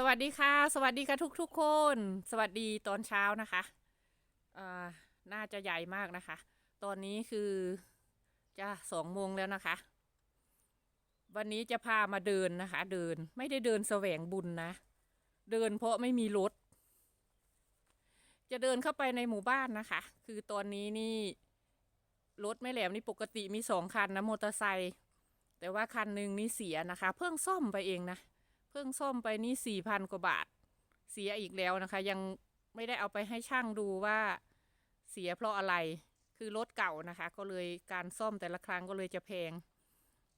สวัสดีค่ะ สวัสดีค่ะทุกทุกคน สวัสดีตอนเช้านะคะอ่าน่าจะใหญ่มากนะคะ ตอนนี้คือจะสองโมงแล้วนะคะ วันนี้จะพามาเดินนะคะ เดินไม่ได้เดินแสวงบุญนะ เดินเพราะไม่มีรถ จะเดินเข้าไปในหมู่บ้านนะคะ คือตอนนี้นี่รถไม่แหลมนี่ปกติมีสองคันนะมอเตอร์ไซค์แต่ว่าคันหนึ่งนี่เสียนะคะ เพิ่งซ่อมไปเองนะ เพิ่งซ่อมไปนี่สี่พันกว่าบาท เสียอีกแล้วนะคะ ยังไม่ได้เอาไปให้ช่างดูว่าเสียเพราะอะไรคือรถเก่านะคะ ก็เลยการซ่อมแต่ละครั้งก็เลยจะแพง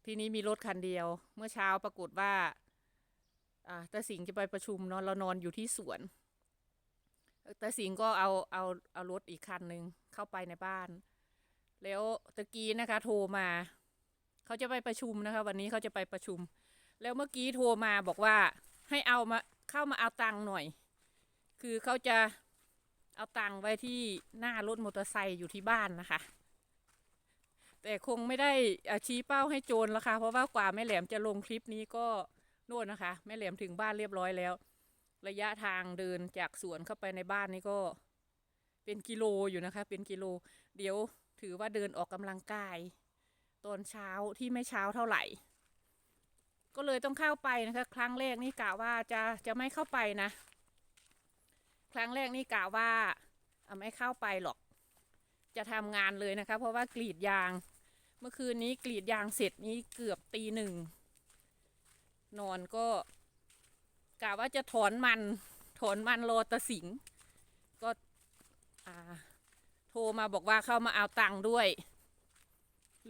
ทีนี้มีรถคันเดียว เมื่อเช้าปรากฏว่าอ่าตาสิงจะไปประชุมเนาะเรานอนอยู่ที่สวนตาสิงก็เอาเอาเอารถอีกคันหนึ่งเข้าไปในบ้าน แล้วตะกี้นะคะ โทรมา เขาจะไปประชุมนะคะ วันนี้เขาจะไปประชุม แล้วเมื่อกี้โทรมาบอกว่าให้เอามาเข้ามาเอาตังค์หน่อย คือเขาจะเอาตังค์ไว้ที่หน้ารถมอเตอร์ไซค์อยู่ที่บ้านนะคะ แต่คงไม่ได้ชี้เป้าให้โจรแล้วค่ะ เพราะว่ากว่าแม่แหลมจะลงคลิปนี้ก็โน่นนะคะ แม่แหลมถึงบ้านเรียบร้อยแล้ว ระยะทางเดินจากสวนเข้าไปในบ้านนี่ก็เป็นกิโลอยู่นะคะ เป็นกิโล เดี๋ยวถือว่าเดินออกกำลังกาย ตอนเช้าที่ไม่เช้าเท่าไหร่ ก็เลยต้องเข้าไปนะคะ ครั้งแรกนี่กะว่าจะจะไม่เข้าไปนะ ครั้งแรกนี่กะว่าไม่เข้าไปหรอก จะทำงานเลยนะคะ เพราะว่ากรีดยาง เมื่อคืนนี้กรีดยางเสร็จนี้เกือบตีหนึ่งนอนก็กะว่าจะถอนมัน ถอนมันโรตะสิง ก็โทรมาบอกว่าเข้ามาเอาตังค์ด้วย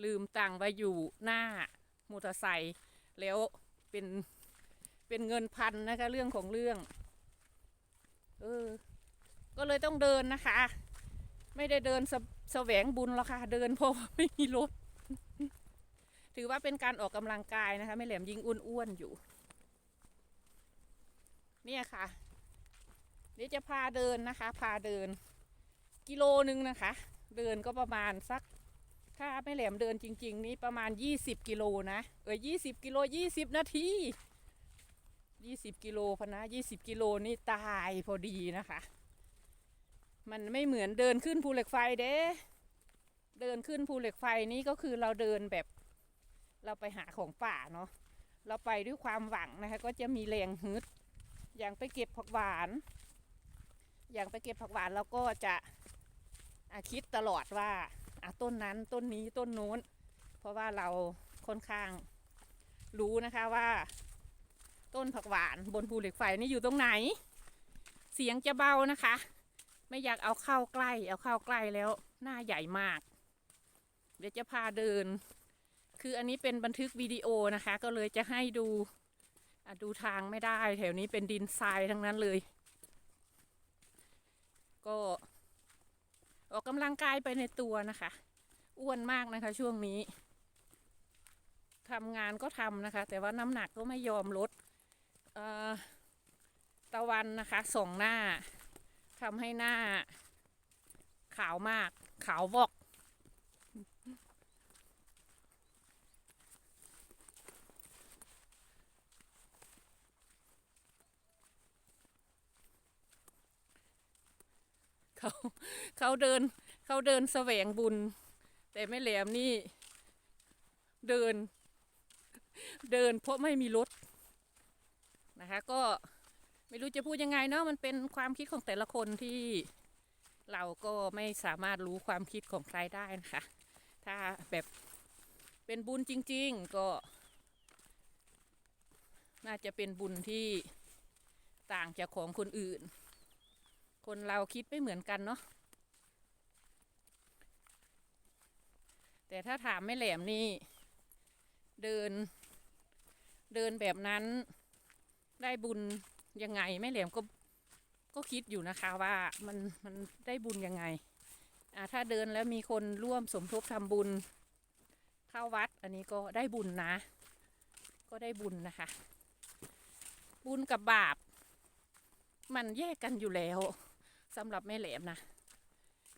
ลืมตังค์ไว้อยู่หน้ามอเตอร์ไซค์ แล้วเป็นเป็นเงินพันนะคะ เรื่องของเรื่อง เออ ก็เลยต้องเดินนะคะ ไม่ได้เดินสแสวงบุญหรอกค่ะ เดินเพราะว่าไม่มีรถ ถือว่าเป็นการออกกำลังกายนะคะ ไม่แหลมยิงอ้วนๆอยู่ เนี่ยค่ะเดี๋ยวจะพาเดินนะคะ พาเดิน กิโลนึงนะคะ เดินก็ประมาณสัก ถ้าไม่แหลมเดินจริง ๆ นี่ประมาณ 20 กิโลนะ เออ20 กิโล 20 นาที 20 กิโลพะนะ 20 กิโลนี่ตายพอดีนะคะ มันไม่เหมือนเดินขึ้นภูเหล็กไฟเด้เดินขึ้นภูเหล็กไฟนี่ก็คือเราเดินแบบ เราไปหาของป่าเนาะ เราไปด้วยความหวังนะคะ ก็จะมีแรงฮึด อย่างไปเก็บผักหวาน อย่างไปเก็บผักหวานเราก็จะคิดตลอดว่า อะต้นนั้นต้นนี้ต้นโน้น เพราะว่าเราค่อนข้างรู้นะคะว่า ต้นผักหวานบนภูเหล็กไฟนี่อยู่ตรงไหน เสียงจะเบานะคะ ไม่อยากเอาเข้าใกล้ เอาเข้าใกล้แล้วหน้าใหญ่มาก เดี๋ยวจะพาเดิน คืออันนี้เป็นบันทึกวิดีโอนะคะ ก็เลยจะให้ดูดูทางไม่ได้ แถวนี้เป็นดินทรายทั้งนั้นเลย ก็ ออกกำลังกายไปในตัวนะคะ อ้วนมากนะคะช่วงนี้ทำงานก็ทำนะคะ แต่ว่าน้ำหนักก็ไม่ยอมลดตะวันนะคะส่องหน้าทำให้หน้า ขาวมากขาววอก เขาเขาเดินเขาเดินแสวงบุญ แต่ไม่แหลมนี่เดิน เดินเพราะไม่มีรถนะคะก็ไม่รู้จะพูดยังไงเนาะมันเป็นความคิดของแต่ละคนที่เราก็ไม่สามารถรู้ความคิดของใครได้นะคะ ถ้าแบบเป็นบุญจริง ๆ ก็ น่าจะเป็นบุญที่ต่างจากของคนอื่น คนเราคิดไม่เหมือนกันเนาะแต่ถ้าถามไม่แหลมนี่ เดิน เดินแบบนั้นได้บุญยังไงแม่แหลมก็ก็คิดอยู่นะคะว่ามันมันได้บุญยังไงอ่าถ้าเดินแล้วมีคนร่วมสมทบทำบุญเข้าวัด อันนี้ก็ได้บุญนะ ก็ได้บุญนะคะ บุญกับบาป มันแยกกันอยู่แล้ว สำหรับแม่แหลมนะ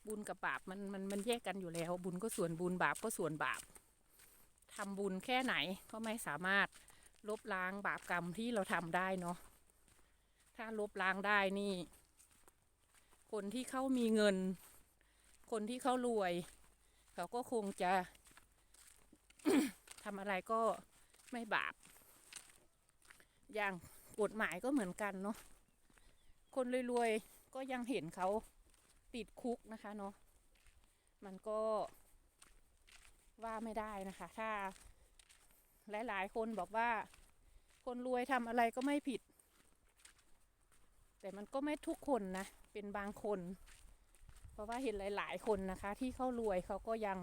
บุญกับบาปมันมันมันแยกกันอยู่แล้ว บุญก็ส่วนบุญบาปก็ส่วนบาปทำบุญแค่ไหนก็ไม่สามารถลบล้างบาปกรรมที่เราทำได้เนาะถ้าลบล้างได้นี่ คนที่เขามีเงิน คนที่เขารวย เขาก็คงจะทำอะไรก็ไม่บาป อย่างกฎหมายก็เหมือนกันเนาะ คนรวยๆ ก็ยังเห็นเขาติดคุกนะคะเนาะมันก็ว่าไม่ได้นะคะ ถ้าหลายๆคนบอกว่า คนรวยทำอะไรก็ไม่ผิด แต่มันก็ไม่ทุกคนนะ เป็นบางคน เพราะว่าเห็นหลาย ๆ คนนะคะ ที่เขารวยเขาก็ยัง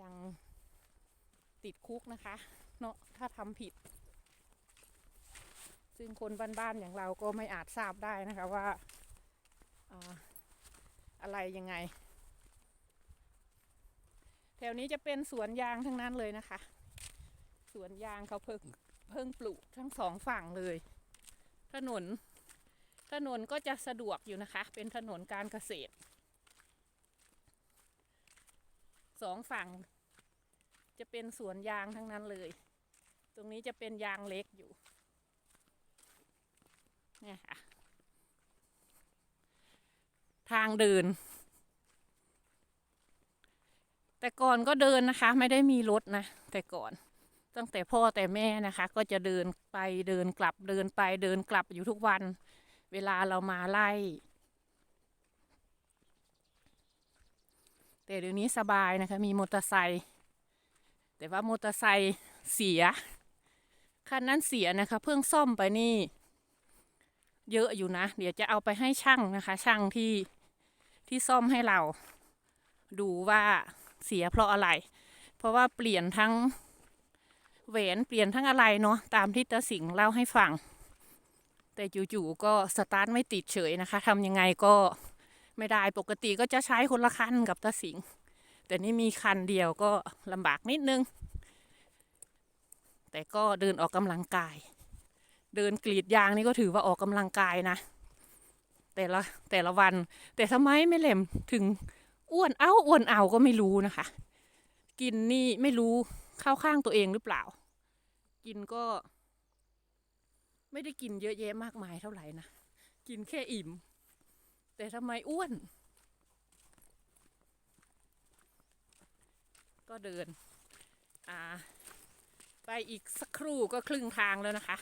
ยังติดคุกนะคะ เนาะถ้าทำผิด ซึ่งคนบ้านๆอย่างเราก็ไม่อาจทราบได้นะคะว่าอะไรยังไง แถวนี้จะเป็นสวนยางทั้งนั้นเลยนะคะ สวนยางเขาเพิ่งเพิ่งปลูกทั้งสองฝั่งเลย ถนน ถนนก็จะสะดวกอยู่นะคะ เป็นถนนการเกษตรสองฝั่ง จะเป็นสวนยางทั้งนั้นเลย ตรงนี้จะเป็นยางเล็กอยู่ เนี่ยค่ะ ทางเดิน แต่ก่อนก็เดินนะคะ ไม่ได้มีรถนะ แต่ก่อน ตั้งแต่พ่อแต่แม่นะคะ ก็จะเดินไปเดินกลับเดินไปเดินกลับอยู่ทุกวัน เวลาเรามาไล่แต่เดี๋ยวนี้สบายนะคะ มีมอเตอร์ไซค์แต่ว่ามอเตอร์ไซค์เสีย คันนั้นเสียนะคะ เพิ่งซ่อมไปนี่ เยอะอยู่นะ เดี๋ยวจะเอาไปให้ช่างนะคะ ช่างที่ที่ซ่อมให้เรา ดูว่าเสียเพราะอะไร เพราะว่าเปลี่ยนทั้งแหวนเปลี่ยนทั้งอะไรเนาะตามที่ตาสิงห์เล่าให้ฟัง แต่จู่ๆก็สตาร์ทไม่ติดเฉยนะคะทำยังไงก็ไม่ได้ปกติก็จะใช้คนละคันกับตาสิงห์แต่นี่มีคันเดียวก็ลำบากนิดนึง แต่ก็เดินออกกำลังกาย เดินกรีดยางนี่ก็ถือว่าออกกำลังกายนะ แต่ละแต่ละวัน แต่ทำไมไม่เหลมถึงอ้วนเอาอ้วนเอาก็ไม่รู้นะคะ กินนี่ไม่รู้เข้าข้างตัวเองหรือเปล่า กินก็ ไม่ได้กินเยอะแยะมากมายเท่าไหร่นะกินแค่อิ่ม แต่ทำไมอ้วน ก็เดิน อ่า ไปอีกสักครู่ก็ครึ่งทางแล้วนะคะ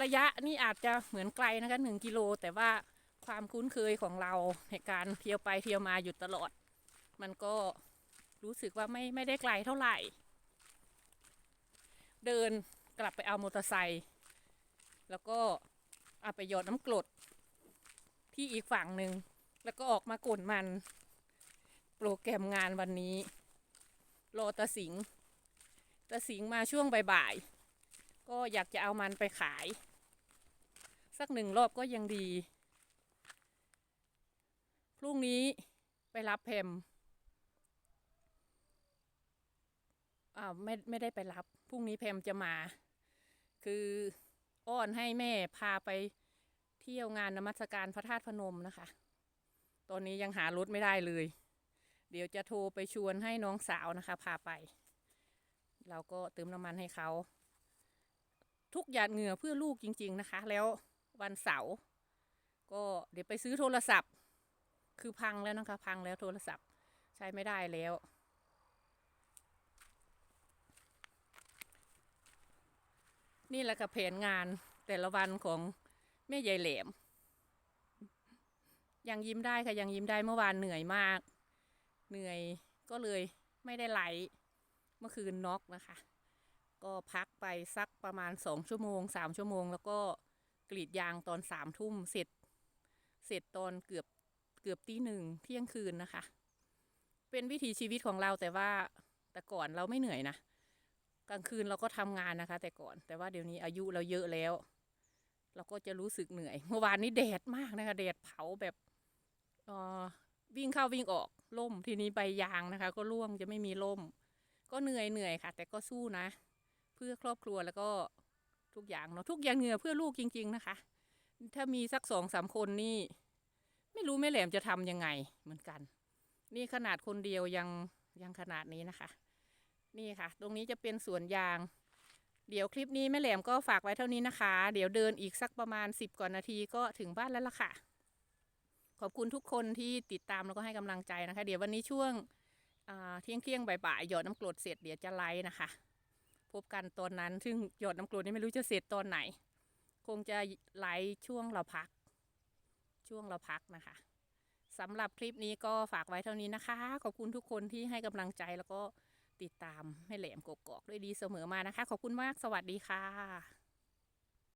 ระยะนี่อาจจะเหมือนไกลนะคะหนึ่งกิโล แต่ว่าความคุ้นเคยของเราในการเที่ยวไปเที่ยวมาอยู่ตลอด มันก็รู้สึกว่าไม่ไม่ได้ไกลเท่าไหร่ เดินกลับไปเอามอเตอร์ไซค์แล้วก็เอาไปหยดน้ำกรดที่อีกฝั่งหนึ่งแล้วก็ออกมากดมัน โปรแกรมงานวันนี้ รอตาสิงตาสิงมาช่วงบ่ายๆ ก็อยากจะเอามันไปขาย สักหนึ่งรอบก็ยังดี พรุ่งนี้ไปรับแพมอ่าไม่ไม่ได้ไปรับ พรุ่งนี้แพมจะมา คืออ้อนให้แม่พาไปเที่ยวงานนมัสการพระธาตุพนมนะคะ ตอนนี้ยังหารถไม่ได้เลย เดี๋ยวจะโทรไปชวนให้น้องสาวนะคะ พาไป เราก็เติมน้ำมันให้เขา ทุกหยาดเหงื่อเพื่อลูกจริง ๆนะคะ แล้ววันเสาร์ก็เดี๋ยวไปซื้อโทรศัพท์ คือพังแล้วนะคะ พังแล้วโทรศัพท์ใช้ไม่ได้แล้ว นี่แหละค่ะแผนงานแต่ละวันของแม่ใหญ่แหลม ยังยิ้มได้ค่ะยังยิ้มได้เมื่อวานเหนื่อยมาก เหนื่อยก็เลยไม่ได้ไลฟ์เมื่อคืนน็อกนะคะ ก็พักไปสักประมาณสองชั่วโมงสามชั่วโมง แล้วก็กรีดยางตอนสามทุ่มเสร็จ เสร็จตอนเกือบเกือบตีหนึ่งเที่ยงคืนนะคะ เป็นวิถีชีวิตของเราแต่ว่าแต่ก่อนเราไม่เหนื่อยนะกลางคืนเราก็ทำงานนะคะ แต่ก่อนแต่ว่าเดี๋ยวนี้อายุเราเยอะแล้ว เราก็จะรู้สึกเหนื่อย เมื่อวานนี้แดดมากนะคะแดดเผาแบบอ่อวิ่งเข้าวิ่งออกล่มทีนี้ใบยางนะคะ ก็ร่วงจะไม่มีล่ม ก็เหนื่อยเหนื่อยค่ะ แต่ก็สู้นะ พื่อครอบครัวแล้วก็ทุกอย่างเนาะทุกอย่างเหงื่อเพื่อลูกจริง ๆ นะคะ ถ้ามีสักสองสามคนนี่ ไม่รู้แม่แหลมจะทำยังไงเหมือนกัน นี่ขนาดคนเดียวยังยังขนาดนี้นะคะ นี่ค่ะ ตรงนี้จะเป็นสวนยาง เดี๋ยวคลิปนี้แม่แหลมก็ฝากไว้เท่านี้นะคะ เดี๋ยวเดินอีกสักประมาณ10กว่านาทีก็ถึงบ้านแล้วล่ะค่ะ ขอบคุณทุกคนที่ติดตามแล้วก็ให้กำลังใจนะคะ เดี๋ยววันนี้ช่วงเที่ยงเที่ยงบ่ายๆหยอดน้ำกรดเสร็จเดี๋ยวจะไลฟ์นะคะ พบกันตอนนั้น ซึ่งหยดน้ำกรดนี่ไม่รู้จะเสร็จตอนไหน คงจะไหลช่วงเราพัก ช่วงเราพักนะคะสำหรับคลิปนี้ก็ฝากไว้เท่านี้นะคะ ขอบคุณทุกคนที่ให้กำลังใจแล้วก็ติดตามให้แหลมกกอกด้วยดีเสมอมานะคะ ขอบคุณมากสวัสดีค่ะ